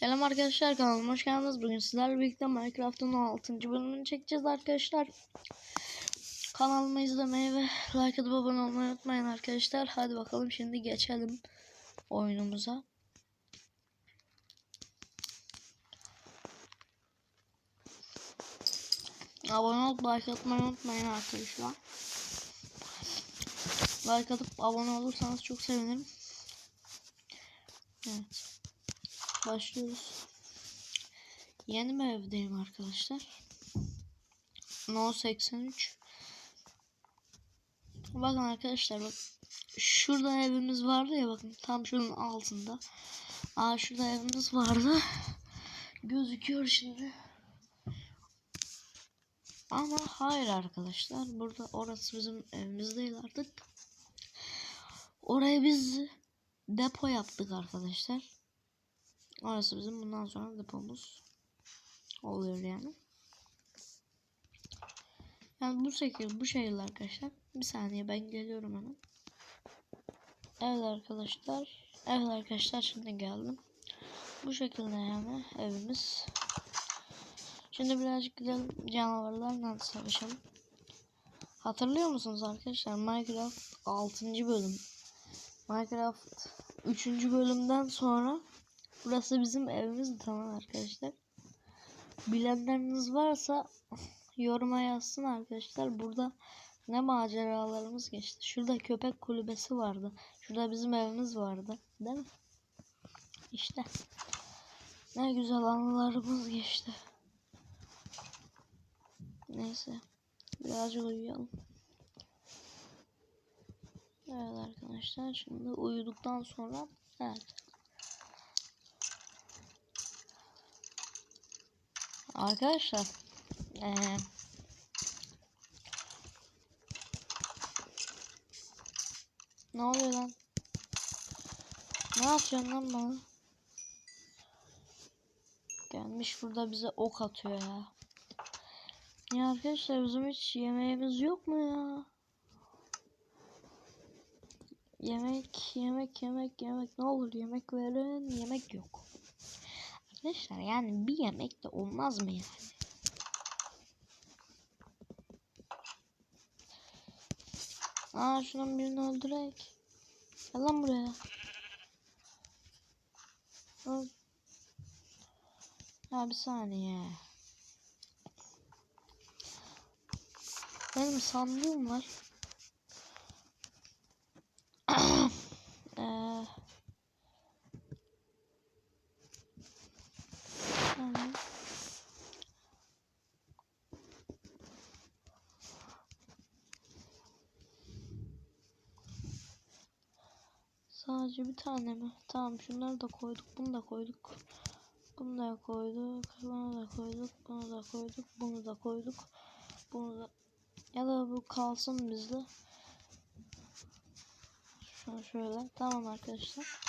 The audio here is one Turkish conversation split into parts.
Selam arkadaşlar kanalıma hoş geldiniz. Bugün sizlerle birlikte Minecraft'ın 16. bölümünü çekeceğiz arkadaşlar. Kanalımı izlemeyi ve like atıp abone olmayı unutmayın arkadaşlar. Hadi bakalım şimdi geçelim oyunumuza. Abone olup like atmayı unutmayın arkadaşlar. Like atıp abone olursanız çok sevinirim. Evet. Başlıyoruz. Yeni bir evdeyim arkadaşlar. No 83. Bakın arkadaşlar bak. Şurada evimiz vardı ya bakın tam şunun altında. Aa şurada evimiz vardı. Gözüküyor şimdi. Ama hayır arkadaşlar. Burada orası bizim evimiz değil artık. Orayı biz depo yaptık arkadaşlar. Orası bizim bundan sonra depomuz oluyor yani. Yani bu şekilde bu şekilde arkadaşlar. Bir saniye ben geliyorum hemen. Evet arkadaşlar. Evet arkadaşlar şimdi geldim. Bu şekilde yani evimiz. Şimdi birazcık gidelim canavarlarla savaşalım. Hatırlıyor musunuz arkadaşlar? Minecraft 6. bölüm. Minecraft 3. bölümden sonra burası bizim evimiz tamam arkadaşlar. Bilenleriniz varsa yoruma yazsın arkadaşlar. Burada ne maceralarımız geçti. Şurada köpek kulübesi vardı. Şurada bizim evimiz vardı. Değil mi? İşte. Ne güzel anılarımız geçti. Neyse. Birazcık uyuyalım. Evet arkadaşlar şimdi uyuduktan sonra evet. Arkadaşlar ee, ne oluyor lan? Ne yapıyorsun lan bana? Gelmiş burada bize ok atıyor ya. Ya arkadaşlar bizim hiç yemeğimiz yok mu ya? Yemek, yemek, yemek, yemek. Ne olur yemek verin. Yemek yok. Arkadaşlar yani bir yemek de olmaz mı yani? Aa şunun birini öldürek. Gel lan buraya. Öl. Ya bir saniye. Benim sandığım var. Eee Tamam. Sadece bir tane mi? Tamam şunları da koyduk. Bunu da koyduk. Bunu da koyduk. Bunu da koyduk. Bunu da koyduk. Bunu da koyduk. Bunu da ya da bu kalsın bizde. Şunu şöyle. Tamam arkadaşlar.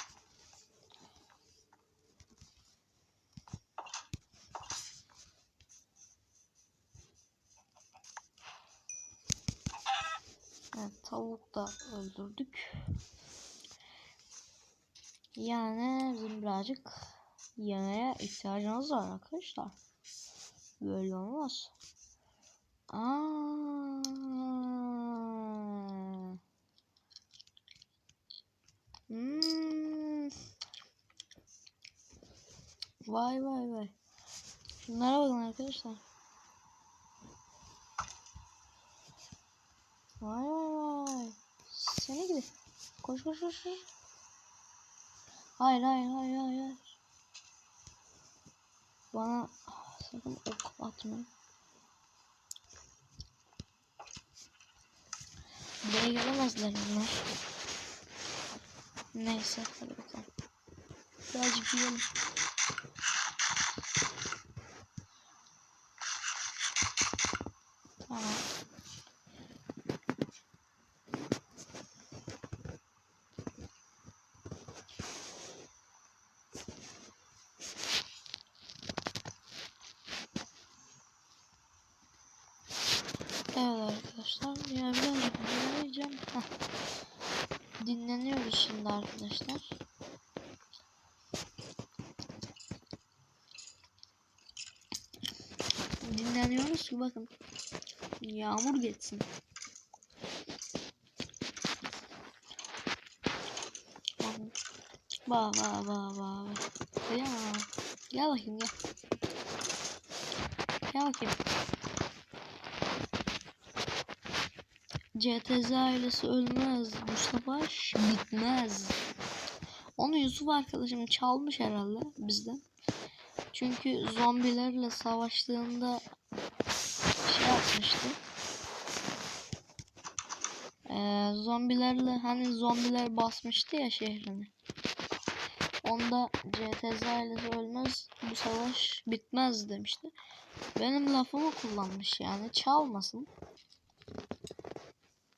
Evet, tavuk da öldürdük. Yani bizim birazcık yemeğe ihtiyacımız var arkadaşlar. Böyle olmaz. Hmm. Vay vay vay. Şunlara bakın arkadaşlar. Vay vay vay. Seni gidi. Koş koş koş. koş. Hayır hayır hayır hayır. Bana sakın ok atmayın. Buraya gelemezler bunlar. Neyse hadi bakalım. Birazcık yiyelim. arkadaşlar. Dinleniyoruz ki bakın. Yağmur geçsin. Vah vah vah vah. Ya. Gel bakayım gel. Gel bakayım. CTZ ailesi ölmez. Bu savaş bitmez. Onu Yusuf arkadaşım çalmış herhalde bizden. Çünkü zombilerle savaştığında şey yapmıştı. Ee, zombilerle hani zombiler basmıştı ya şehrini. Onda CTZ ailesi ölmez bu savaş bitmez demişti. Benim lafımı kullanmış yani çalmasın.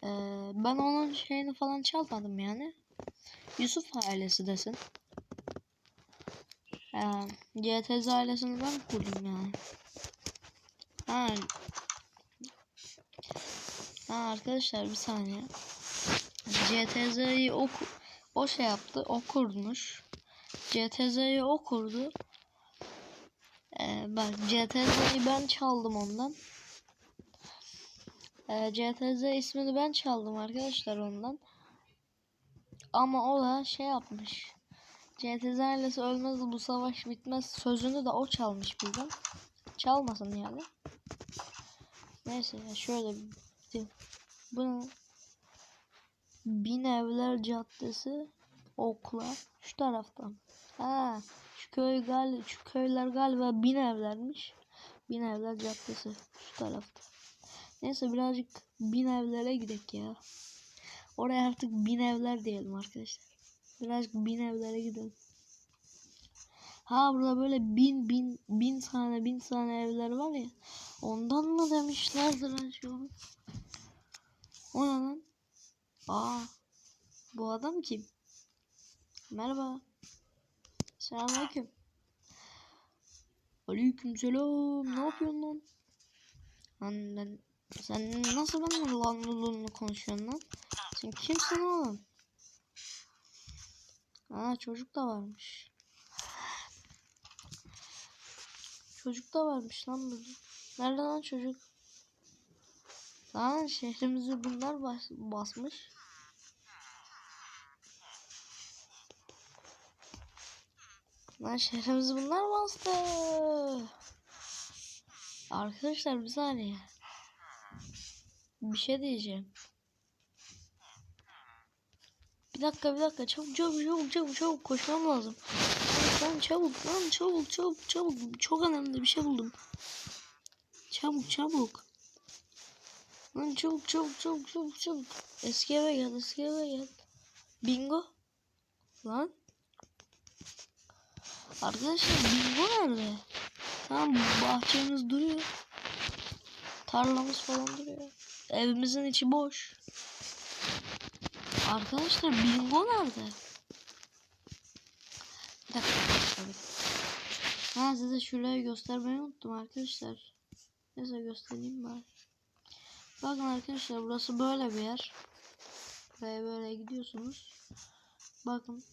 Ee, ben onun şeyini falan çalmadım yani. Yusuf ailesi desin. Ee, GTZ ailesini ben kurdum yani. Ha. Ha arkadaşlar bir saniye. CTZ'yi o, o şey yaptı. O kurmuş. CTZ'yi o kurdu. Ee, bak CTZ'yi ben çaldım ondan. Ee, CTZ ismini ben çaldım arkadaşlar ondan. Ama o da şey yapmış. CTZ ölmez bu savaş bitmez sözünü de o çalmış bizden. Çalmasın yani. Neyse ya şöyle bu ne? Bin Evler Caddesi okla şu taraftan. Ha şu köy gal şu köyler galiba bin evlermiş. Bin Evler Caddesi şu tarafta. Neyse birazcık bin evlere gidelim ya. Oraya artık bin evler diyelim arkadaşlar. Birazcık bin evlere gidelim. Ha burada böyle bin bin bin tane bin tane evler var ya. Ondan mı demişlerdir acaba? O ne lan? Aa. Bu adam kim? Merhaba. Selamünaleyküm. Aleykümselam. Ne yapıyorsun lan? Lan ben sen nasıl benimle lanlılığını konuşuyorsun lan? Sen kimsin oğlum? Aa çocuk da varmış. Çocuk da varmış lan burada. Nerede lan çocuk? Lan şehrimizi bunlar bas basmış. Lan şehrimizi bunlar bastı. Arkadaşlar bir saniye. Bir şey diyeceğim. Bir dakika bir dakika çabuk çabuk çabuk çabuk çabuk koşmam lazım. Lan çabuk lan çabuk çabuk çabuk çok önemli bir şey buldum. Çabuk çabuk. Lan çabuk çabuk çabuk çabuk çabuk. Eski eve gel eski eve gel. Bingo. Lan. Arkadaşlar bingo nerede? Tamam bahçemiz duruyor. Tarlamız falan duruyor. Evimizin içi boş. Arkadaşlar bingo nerede? Bir dakika. Tabii. Ha size şurayı göstermeyi unuttum arkadaşlar. Neyse göstereyim bari. Bakın arkadaşlar burası böyle bir yer. Buraya böyle gidiyorsunuz. Bakın.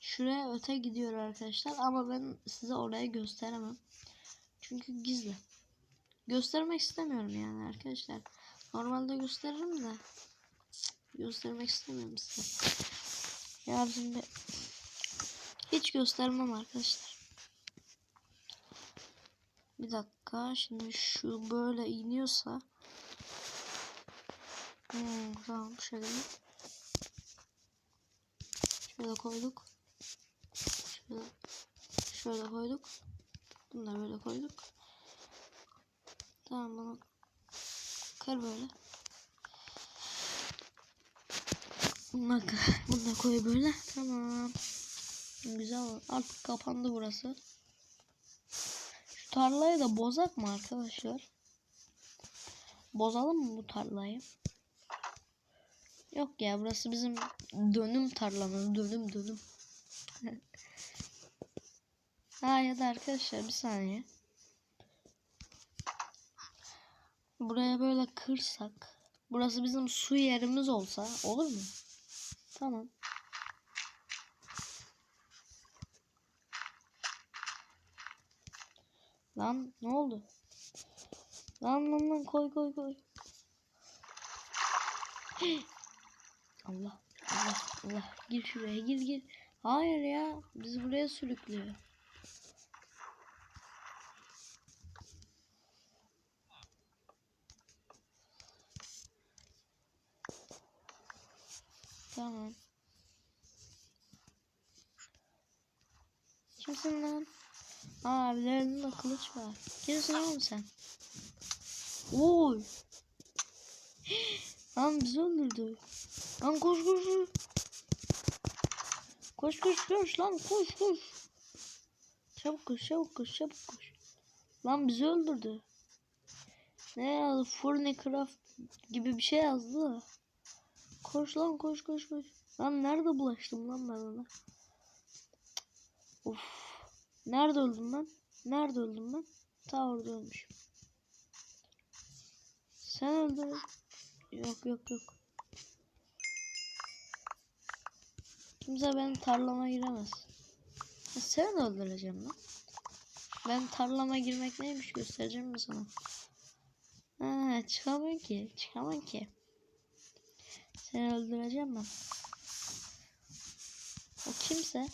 Şuraya öte gidiyor arkadaşlar ama ben size orayı gösteremem. Çünkü gizli. Göstermek istemiyorum yani arkadaşlar. Normalde gösteririm de göstermek istemiyorum size. Ya şimdi hiç göstermem arkadaşlar. Bir dakika şimdi şu böyle iniyorsa. Hmm, tamam şöyle. Şöyle koyduk. Şöyle, şöyle koyduk. Da böyle koyduk. Tamam bunu kır böyle bunu da koy böyle tamam güzel oldu. artık kapandı burası şu tarlayı da bozak mı arkadaşlar bozalım mı bu tarlayı Yok ya burası bizim dönüm tarlamız. Dönüm dönüm. ha ya da arkadaşlar bir saniye. Buraya böyle kırsak. Burası bizim su yerimiz olsa olur mu? Tamam. Lan ne oldu? Lan lan lan koy koy koy. Allah Allah Allah gir şuraya gir gir. Hayır ya bizi buraya sürüklüyor. Tamam. Kimsin lan? Aa abilerinde kılıç var. Kimsin oğlum sen? Oy. Lan bizi öldürdü. Lan koş koş koş. Koş koş koş lan koş koş. Çabuk koş çabuk koş çabuk koş. Lan bizi öldürdü. Ne yazdı? Furnicraft gibi bir şey yazdı. Koş lan koş koş koş. Lan nerede bulaştım lan ben ona? Of. Nerede öldüm ben? Nerede öldüm ben? Ta orada ölmüşüm. Sen öldün. Yok yok yok. Kimse benim tarlama giremez. Ha, Sen öldüreceğim lan. Ben tarlama girmek neymiş göstereceğim mi sana? Ha, çıkamam ki. Çıkamam ki. Seni öldüreceğim ben. O kimse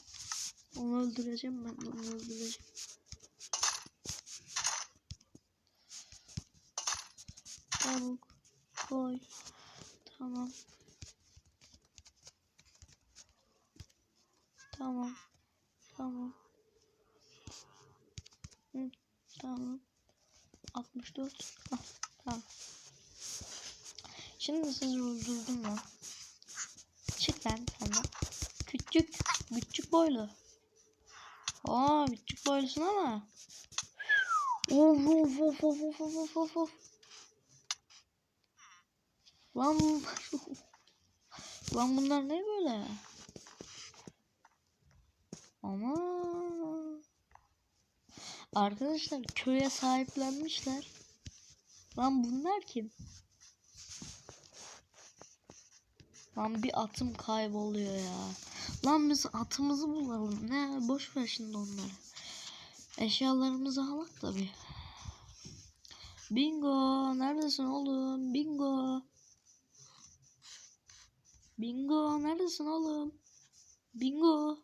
onu öldüreceğim ben. Onu öldüreceğim. Çabuk koy. Tamam. Tamam. Tamam. Hı, tamam. 64. Ah, tamam. Şimdi sizi öldürdüm ya. Çık lan senden. Küçük. Küçük boylu. Aa küçük boylusun ama. Of of of of of of of of. Lan. Lan bunlar ne böyle? Ama Arkadaşlar köye sahiplenmişler. Lan bunlar kim? Lan bir atım kayboluyor ya. Lan biz atımızı bulalım. Ne boş ver şimdi onları. Eşyalarımızı alak tabi. Bingo neredesin oğlum? Bingo. Bingo neredesin oğlum? Bingo.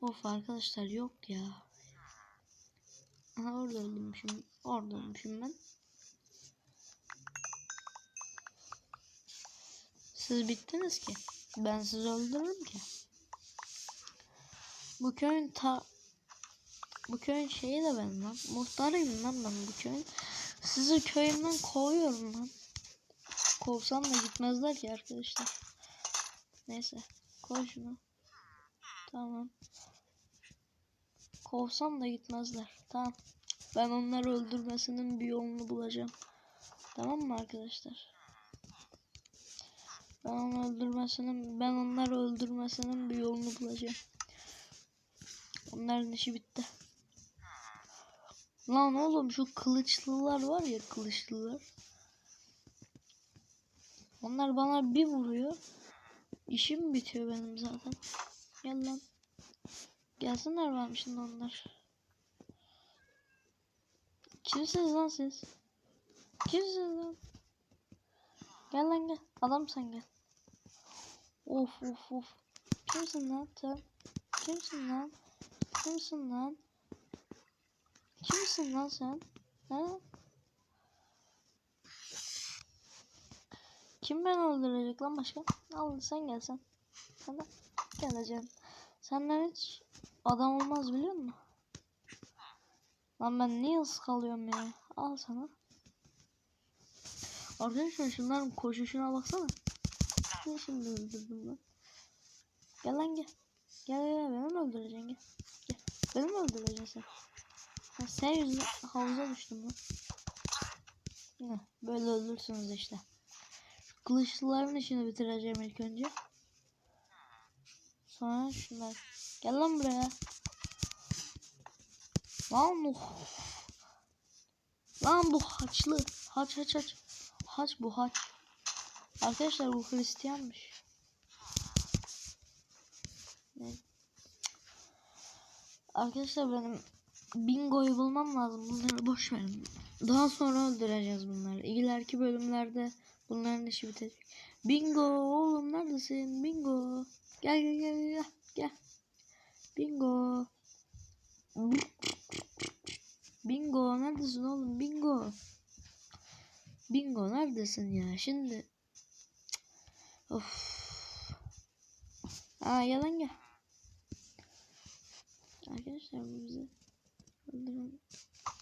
Of arkadaşlar yok ya. Aha orada öldürmüşüm. Orada ölmüşüm ben. Siz bittiniz ki. Ben sizi öldürürüm ki. Bu köyün ta bu köyün şeyi de ben lan. Muhtarıyım lan ben bu köyün. Sizi köyümden kovuyorum lan. Kovsam da gitmezler ki arkadaşlar. Neyse. Koy şunu. Tamam. Kovsam da gitmezler. Tamam. Ben onları öldürmesinin bir yolunu bulacağım. Tamam mı arkadaşlar? Ben onu öldürmesinin, ben onları öldürmesinin bir yolunu bulacağım. Onların işi bitti. Lan oğlum şu kılıçlılar var ya kılıçlılar. Onlar bana bir vuruyor. İşim bitiyor benim zaten. Gel lan. Gelsinler benim şimdi onlar. Kimsiniz lan siz? Kimsiniz lan? Gel lan gel. Adam sen gel. Of of of. Kimsin lan sen? Kimsin lan? Kimsin lan? Kimsin lan sen? Ha? Kim beni öldürecek lan başka? Al sen gel sen. Sen de geleceksin. Senden hiç adam olmaz biliyor musun? Lan ben niye ıskalıyorum ya? Al sana. Arkadaşlar şunların koşuşuna baksana. Ne şimdi öldürdüm lan? Gel lan gel. Gel gel beni mi öldüreceksin gel. Gel. Beni mi öldüreceksin sen? Ha, sen yüzünden havuza düştüm lan. Ne? Böyle öldürsünüz işte. Kılıçlıların işini bitireceğim ilk önce. Sonra şunlar. Gel lan buraya. Lan bu. Lan bu haçlı. Haç haç haç. Haç bu haç. Arkadaşlar bu Hristiyanmış. Ne? Arkadaşlar benim Bingo'yu bulmam lazım. Bunları boş verin. Daha sonra öldüreceğiz bunları. İleriki bölümlerde bunların işi bitecek. Bingo oğlum neredesin? Bingo. Gel gel gel gel. Gel. Bingo. Bingo neredesin oğlum? Bingo. Bingo neredesin ya? Şimdi Of. Aa yalan gel. Arkadaşlar bu bizi öldüren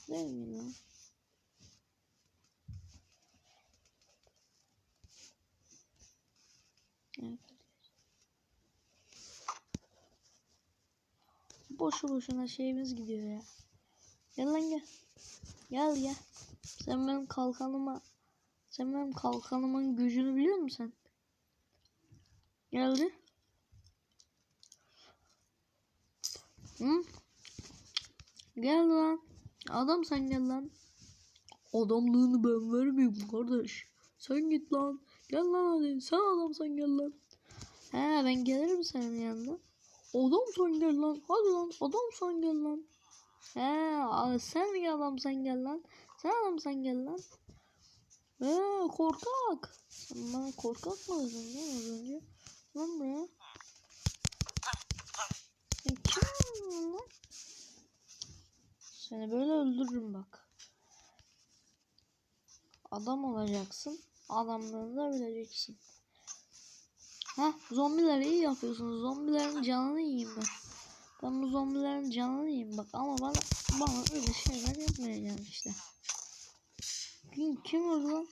değil mi lan? Boşu boşuna şeyimiz gidiyor ya. Gel lan gel. Gel gel. Sen benim kalkanıma sen benim kalkanımın gücünü biliyor musun sen? Geldi. Hı? Gel lan. Adam sen gel lan. Adamlığını ben vermeyeyim kardeş. Sen git lan. Gel lan hadi. Sen adam sen gel lan. He ben gelirim senin yanına. Adam sen gel lan. Hadi lan. Adam sen gel lan. He sen adam sen gel lan. Sen adam sen gel lan. He korkak. Sen bana korkak mı dedin lan az önce? Lan. Sen kim lan? Seni böyle öldürürüm bak. Adam olacaksın. Adamlığını da bileceksin. Heh zombileri iyi yapıyorsunuz. Zombilerin canını yiyeyim ben. Ben bu zombilerin canını yiyeyim bak ama bana bana öyle şeyler yapmayacaksın işte. Kim, kim vurdu lan?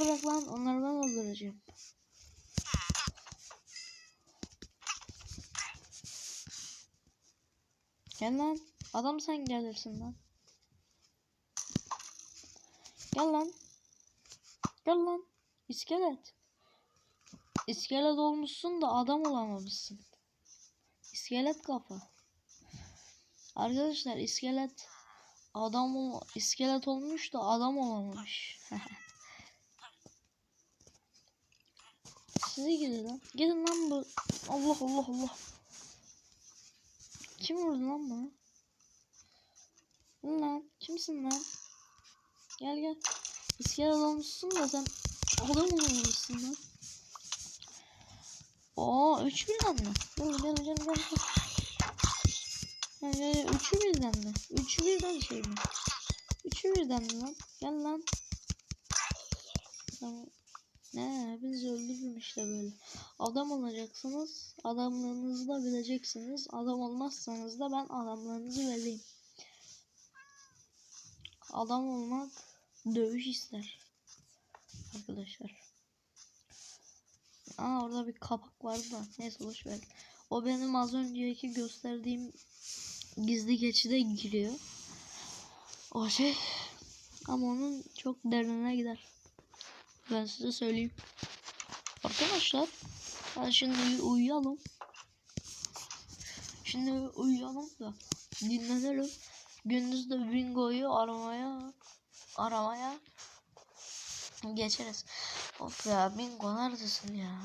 Bırak lan onları ben öldüreceğim. Gel lan. Adam sen gelirsin lan. Gel lan. Gel lan. İskelet. İskelet olmuşsun da adam olamamışsın. İskelet kafa. Arkadaşlar iskelet adam ol iskelet olmuş da adam olamamış. Size gidin lan. Gidin lan bu. Allah Allah Allah. Kim vurdu lan bana? Lan kimsin lan? Gel gel. İskelet olmuşsun da sen adam olmamışsın lan. Oo üç birden mi? Gel gel gel gel. gel. Gel, gel, gel. Üçü birden mi? Üçü birden şey mi? Üçü birden mi lan? Gel lan. Tamam. Ne biz öldürürüm işte böyle. Adam olacaksınız. Adamlığınızı da bileceksiniz. Adam olmazsanız da ben adamlığınızı vereyim. Adam olmak dövüş ister. Arkadaşlar. Aa orada bir kapak vardı da. Neyse boş ver. O benim az önceki gösterdiğim gizli geçide giriyor. O şey. Ama onun çok derinine gider. Ben size söyleyeyim. Arkadaşlar. Hadi şimdi uy- uyuyalım. Şimdi uyuyalım da dinlenelim. Gündüz de bingoyu aramaya aramaya geçeriz. Of ya bingo neredesin ya?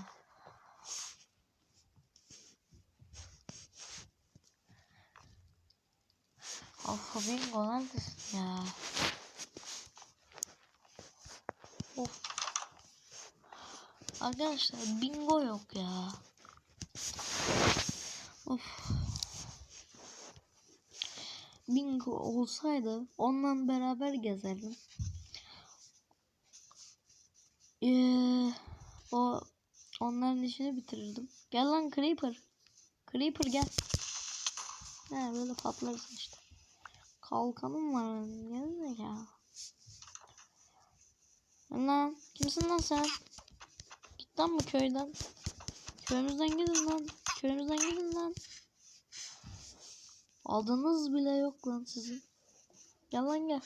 Of bingo neredesin ya? Of. Arkadaşlar bingo yok ya. Of. Bingo olsaydı onunla beraber gezerdim. Ee, o onların işini bitirirdim. Gel lan Creeper. Creeper gel. He böyle patlarsın işte. Kalkanım var benim. Gel ya. Lan kimsin lan sen? Lan bu köyden. Köyümüzden gidin lan. Köyümüzden gidin lan. Adınız bile yok lan sizin. Gel lan gel.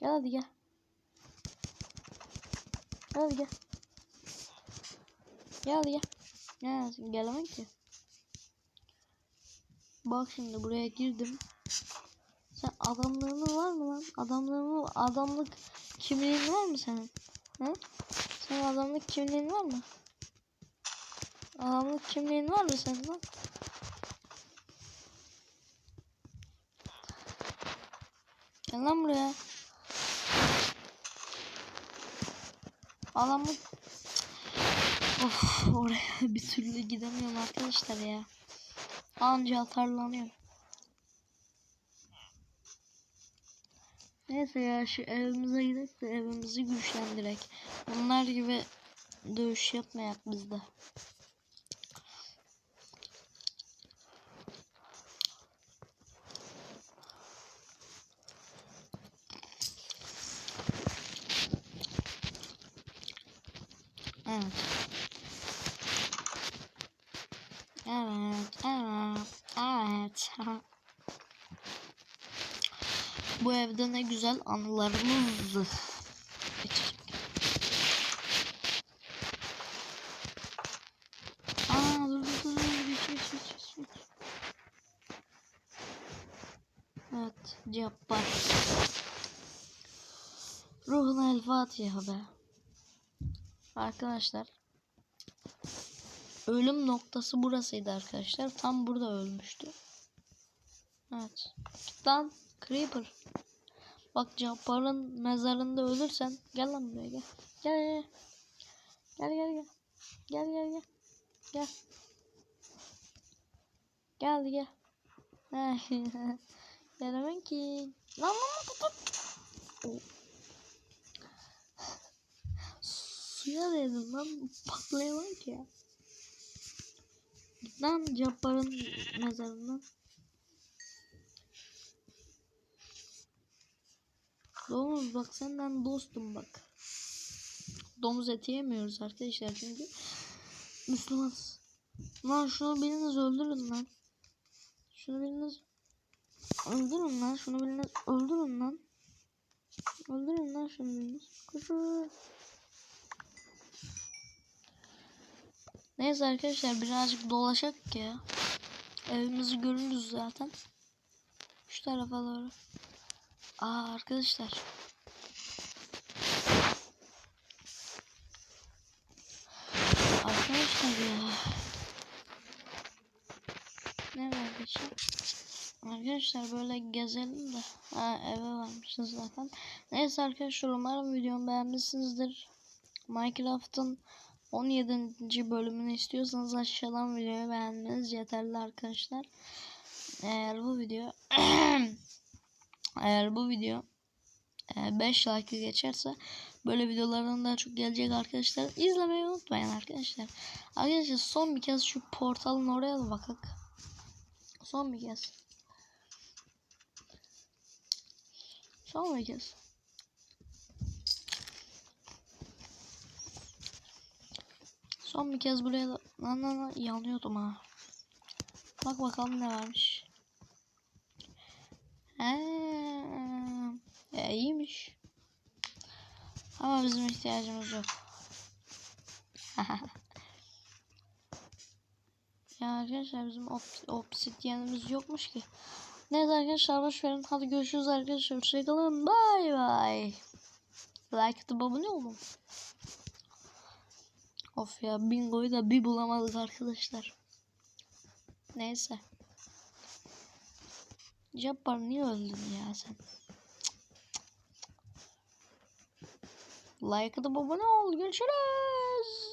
Gel hadi gel. Gel hadi gel. Gel hadi gel. Ya gelemem ki. Bak şimdi buraya girdim. Sen adamlığın var mı lan? Adamlığın adamlık kimliğin var mı senin? Hı? Senin adamlık kimliğin var mı? Adamlık kimliğin var mı senin lan? Gel lan buraya. Adamlık Of oraya bir türlü gidemiyorum arkadaşlar ya. Anca atarlanıyorum. Neyse ya şu evimize gidelim de evimizi güçlendirek. Bunlar gibi dövüş yapmayak biz de. Evet. Evet, evet, evet. Bu evde ne güzel anılarımız. Aa dur dur dur geç geç geç, geç. Evet Cabbar. Ruhuna el Fatiha be. Arkadaşlar ölüm noktası burasıydı arkadaşlar. Tam burada ölmüştü. Evet. Lan Creeper. Bak Cabbar'ın mezarında ölürsen gel lan buraya gel. Gel gel gel. Gel gel gel. Gel gel gel. Gel. Gel gel. Gelemem ki. Lan lan lan. Oh. Suya dedim lan patlayamam ki ya. Lan Cabbar'ın mezarından. Domuz bak senden dostum bak. Domuz eti yemiyoruz arkadaşlar çünkü Müslümanız. Lan şunu biriniz öldürün lan. Şunu biriniz öldürün lan. Şunu biriniz öldürün lan. Öldürün lan şunu biriniz. Koşun. Neyse arkadaşlar birazcık dolaşak ya. Evimizi görürüz zaten. Şu tarafa doğru. Aa arkadaşlar. Arkadaşlar ya. Ne geçen? Arkadaşlar böyle gezelim de. Ha eve varmışız zaten. Neyse arkadaşlar umarım videomu beğenmişsinizdir. Minecraft'ın 17. bölümünü istiyorsanız aşağıdan videoyu beğenmeniz yeterli arkadaşlar. Eğer bu video eğer bu video 5 like geçerse böyle videoların daha çok gelecek arkadaşlar. İzlemeyi unutmayın arkadaşlar. Arkadaşlar son bir kez şu portalın oraya bakak. Son bir kez. Son bir kez. Son bir kez buraya da lan lan lan yanıyordum ha. Bak bakalım ne varmış. He, e, iyiymiş. Ama bizim ihtiyacımız yok. ya arkadaşlar bizim op obsidyenimiz yokmuş ki. Neyse arkadaşlar boş verin. Hadi görüşürüz arkadaşlar. Hoşçakalın. Bye bye. Like atıp abone olun. Of ya bingoyu da bir bulamadık arkadaşlar. Neyse. Cabbar niye öldün ya sen? Like atıp abone ol. Görüşürüz.